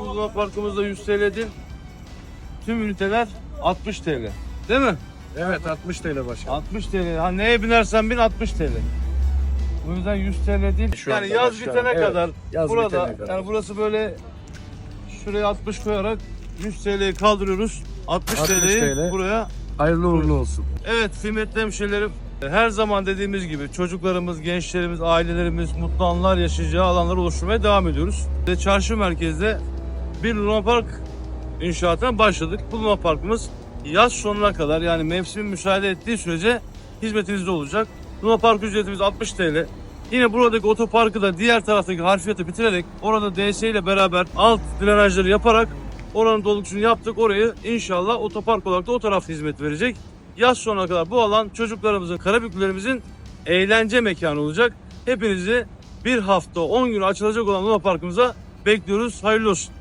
bu Luna Parkımızda 100 TL'dir. Tüm üniteler 60 TL. Değil mi? Evet 60 TL başkanım. 60 TL. Ha neye binersen bin 60 TL. O yüzden 100 TL değil. Şu yani yaz başkanım, bitene evet. kadar Yaz burada bitene kadar. yani burası böyle şuraya 60 koyarak 100 TL'yi kaldırıyoruz. 60, 60 TL'yi TL. buraya Hayırlı uğurlu olsun. Evet kıymetli hemşehrilerim her zaman dediğimiz gibi çocuklarımız, gençlerimiz, ailelerimiz mutlu anlar yaşayacağı alanlar oluşturmaya devam ediyoruz. Ve çarşı merkezde bir Luna Park inşaatına başladık. Bu Luna Parkımız yaz sonuna kadar yani mevsimin müsaade ettiği sürece hizmetinizde olacak. Luna Park ücretimiz 60 TL. Yine buradaki otoparkı da diğer taraftaki harfiyatı bitirerek orada DS ile beraber alt drenajları yaparak oranın dolgusunu yaptık. Orayı inşallah otopark olarak da o taraf hizmet verecek. Yaz sonuna kadar bu alan çocuklarımızın, karabüklülerimizin eğlence mekanı olacak. Hepinizi bir hafta 10 gün açılacak olan Luna Parkımıza bekliyoruz. Hayırlı olsun.